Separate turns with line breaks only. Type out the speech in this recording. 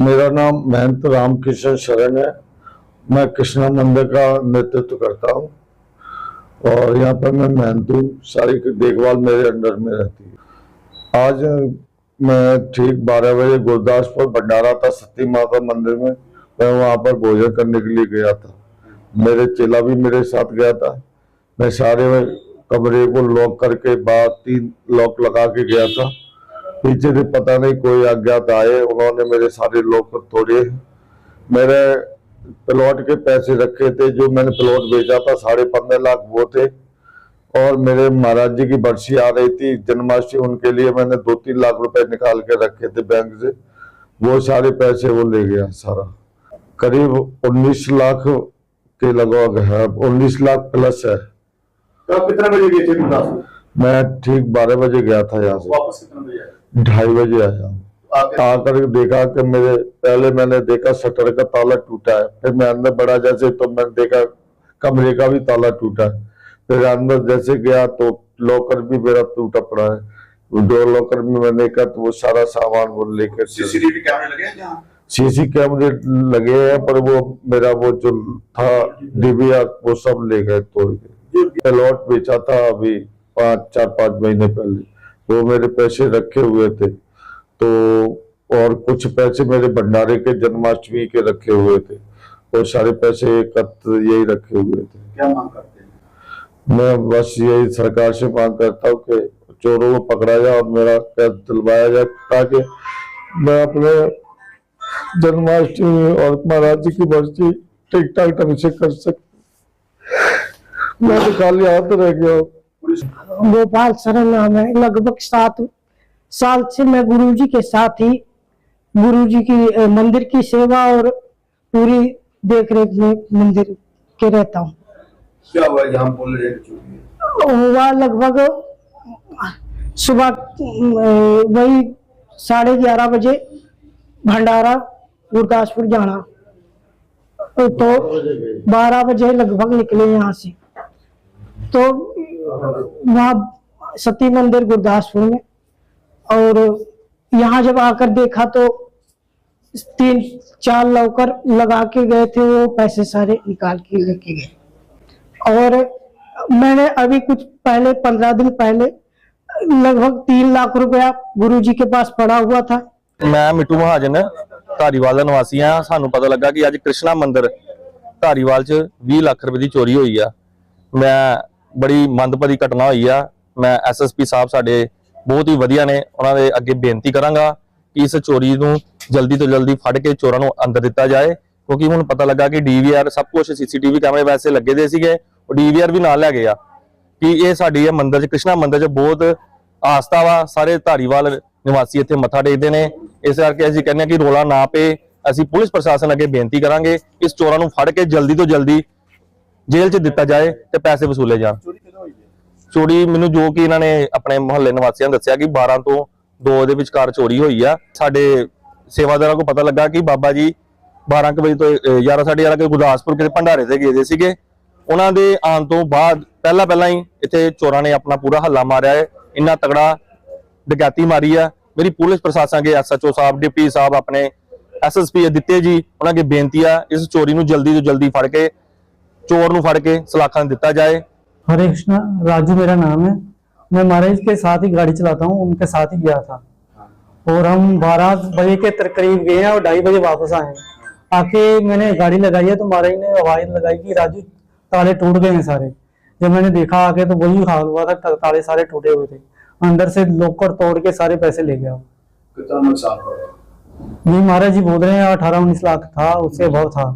मेरा नाम महंत रामकिशन शरण है। मैं कृष्णा मंदिर का नेतृत्व करता हूँ। और यहाँ पर मैं महंत हूँ। सारी देखभाल मेरे अंडर में रहती है। आज मैं ठीक बारह बजे गुरदासपुर भंडारा था, सती माता मंदिर में। मैं वहाँ पर भोजन करने के लिए गया था। मेरे चेला भी मेरे साथ गया था। मैं सारे कमरे को लॉक करके बाहर तीन लॉक लगा के गया था। पीछे से पता नहीं कोई अज्ञात आए, उन्होंने मेरे सारे लॉकर तोड़े। मेरे प्लॉट के पैसे रखे थे, जो मैंने प्लॉट बेचा था, साढ़े पंद्रह लाख वो थे। और मेरे महाराज जी की बरसी आ रही थी, जन्माष्टमी, उनके लिए मैंने दो तीन लाख रुपए निकाल के रखे थे बैंक से। वो सारे पैसे वो ले गया सारा। करीब उन्नीस लाख के लगभग है, उन्नीस लाख प्लस है।
तो कितने बजे गए थे?
मैं ठीक बारह बजे गया था यहाँ से।
वापस कितने बजे आए
ढाई बजे आया आकर देखा कि मेरे पहले मैंने देखा शटर का ताला टूटा है फिर मैं अंदर बढ़ा जैसे तो मैंने देखा कमरे का भी ताला टूटा है। फिर अंदर जैसे गया तो लॉकर भी मेरा टूटा पड़ा है। वो दो लॉकर में मैंने देखा तो वो सारा सामान वो लेकर
सीसीटीवी कैमरे लगे हैं
सीसी कैमरे लगे हैं पर वो मेरा वो जो था डीवीआर वो सब ले गए तोड़ के। प्लॉट बेचा था अभी। पाँच चार पाँच महीने पहले। वो मेरे पैसे रखे हुए थे। तो और कुछ पैसे मेरे भंडारे के जन्माष्टमी के रखे हुए थे। और सारे पैसे एकत्र यही रखे हुए थे।
क्या मांग करते हैं?
मैं बस यही सरकार से मांग करता हूँ कि चोरों को पकड़ा जाए और मेरा कैद दिलवाया जाए ताकि मैं अपने जन्माष्टमी और महाराज जी की बर्सी ठीक ठाक ढंग से कर सकूँ। मैं तो खाली हाथ रह गया हूँ।
गोपाल शरण नाम है। लगभग सात साल से मैं गुरुजी के साथ ही गुरुजी की मंदिर की सेवा और पूरी देख रेख में मंदिर के रहता हूँ।
क्या हुआ? बोल रहे कि चोरी?
हुआ लगभग सुबह वही साढ़े ग्यारह बजे भंडारा गुरदासपुर जाना। तो बारह बजे लगभग निकले यहाँ से। तो वहाँ सती मंदिर गुरदासपुर में और यहाँ जब आकर देखा तो तीन चार लौकर लगा के गए थे वो पैसे सारे निकाल के लेके गए और मैंने अभी कुछ पहले पंद्रह दिन पहले लगभग तीन लाख रुपया गुरुजी के पास पड़ा हुआ था
ਮੈਂ ਮਿੱਟੂ ਮਹਾਜਨ ਧਾਰੀਵਾਲ ਦਾ ਨਿਵਾਸੀ ਆ ਸਾਨੂੰ ਪਤਾ ਲੱਗਾ ਕਿ ਅੱਜ ਕ੍ਰਿਸ਼ਨਾ ਮੰਦਿਰ ਧਾਰੀਵਾਲ 'ਚ 20 ਲੱਖ ਰੁਪਏ ਦੀ ਚੋਰੀ ਹੋਈ ਆ ਮੈਂ ਬੜੀ ਮੰਦਭਰੀ ਘਟਨਾ ਹੋਈ ਆ। ਮੈਂ ਐਸਐਸਪੀ ਸਾਹਿਬ ਸਾਡੇ ਬਹੁਤ ਹੀ ਵਧੀਆ ਨੇ, ਉਹਨਾਂ ਦੇ ਅੱਗੇ ਬੇਨਤੀ ਕਰਾਂਗਾ ਕਿ ਇਸ ਚੋਰੀ ਨੂੰ ਜਲਦੀ ਤੋਂ ਜਲਦੀ ਫੜ ਕੇ ਚੋਰਾਂ ਨੂੰ ਅੰਦਰ ਦਿੱਤਾ ਜਾਏ, ਕਿਉਂਕਿ ਹੁਣ ਪਤਾ ਲੱਗਾ ਕਿ ਡੀਵੀਆਰ ਸਭ ਕੁਝ ਸੀਸੀਟੀਵੀ ਕੈਮਰੇ ਵੈਸੇ ਲੱਗੇ ਦੇ ਸੀਗੇ, ਉਹ ਡੀਵੀਆਰ ਵੀ ਨਾਲ ਲੈ ਗਏ ਆ। ਕਿ ਇਹ ਸਾਡੀ ਇਹ ਮੰਦਿਰ 'ਚ, ਕ੍ਰਿਸ਼ਨਾ ਮੰਦਿਰ 'ਚ ਬਹੁਤ ਆਸਥਾ ਵਾ, ਸਾਰੇ ਧਾਰੀਵਾਲ ਨਿਵਾਸੀ ਇੱਥੇ ਮੱਥਾ ਟੇਕਦੇ ਨੇ। ਇਸ ਕਰਕੇ ਅਸੀਂ ਕਹਿੰਦੇ ਹਾਂ ਕਿ ਰੋਲਾ ਨਾ ਪਏ। ਅਸੀਂ ਪੁਲਿਸ ਪ੍ਰਸ਼ਾਸਨ ਅੱਗੇ ਬੇਨਤੀ ਕਰਾਂਗੇ, ਇਸ ਚੋਰਾਂ ਨੂੰ ਫੜ ਕੇ ਜਲਦੀ ਤੋਂ ਜਲਦੀ ਜੇਲ੍ਹ 'ਚ ਦਿੱਤਾ ਜਾਏ ਤੇ ਪੈਸੇ ਵਸੂਲੇ ਜਾਣ। ਚੋਰੀ ਮੈਨੂੰ ਜੋ ਕਿ ਇਹਨਾਂ ਨੇ ਆਪਣੇ ਮੁਹੱਲੇ ਨਿਵਾਸੀਆਂ ਨੇ ਦੱਸਿਆ ਕਿ 12 ਤੋਂ 2 ਦੇ ਵਿਚਕਾਰ ਚੋਰੀ ਹੋਈ ਆ। ਸਾਡੇ ਸੇਵਾਦਾਰਾਂ ਕੋ ਪਤਾ ਲੱਗਾ ਕਿ ਬਾਬਾ ਜੀ 12 ਵਜੇ ਤੋਂ 11:30 ਵਜੇ ਗੁਰਦਾਸਪੁਰ ਕਿਤੇ ਭੰਡਾਰੇ ਤੇ ਗਏ ਸੀਗੇ। ਉਹਨਾਂ ਦੇ ਆਉਣ ਤੋਂ ਬਾਅਦ ਪਹਿਲਾਂ ਪਹਿਲਾਂ ਹੀ ਇੱਥੇ ਚੋਰਾਂ ਨੇ ਆਪਣਾ ਪੂਰਾ ਹੱਲਾ ਮਾਰਿਆ ਹੈ। ਇੰਨਾ ਤਗੜਾ ਡਕੈਤੀ ਮਾਰੀ ਆ। ਮੇਰੀ ਪੁਲਿਸ ਪ੍ਰਸ਼ਾਸਨ ਦੇ ਐਸਐਚਓ ਸਾਹਿਬ ਡਿਪਟੀ ਸਾਹਿਬ ਆਪਣੇ ਐਸਐਸਪੀ ਦਿੱਤੇ ਜੀ ਉਹਨਾਂ ਕੇ ਬੇਨਤੀ ਆ ਇਸ ਚੋਰੀ ਨੂੰ ਜਲਦੀ ਤੋਂ ਜਲਦੀ ਫੜ ਕੇ ਚੋਰ ਨੂੰ ਫੜ ਕੇ ਸਲਾਖਾਂ ਦਿੱਤਾ ਜਾਏ
हरे कृष्णा राजू मेरा नाम है मैं महाराज के साथ ही गाड़ी चलाता हूँ उनके साथ ही गया था और हम बारह बजे के तर- करीब गए हैं और ढाई बजे वापस आए हैं आके मैंने गाड़ी लगाई है तो महाराज ने आवाज लगाई कि राजू ताले टूट गए हैं सारे जब मैंने देखा आके तो वही हाल हुआ था ता- ताले सारे टूटे हुए थे अंदर से लॉकर तोड़ के सारे पैसे ले गया
कितना नुकसान हुआ है?
ये महाराज जी बोल रहे हैं अठारह उन्नीस लाख था उससे बहुत था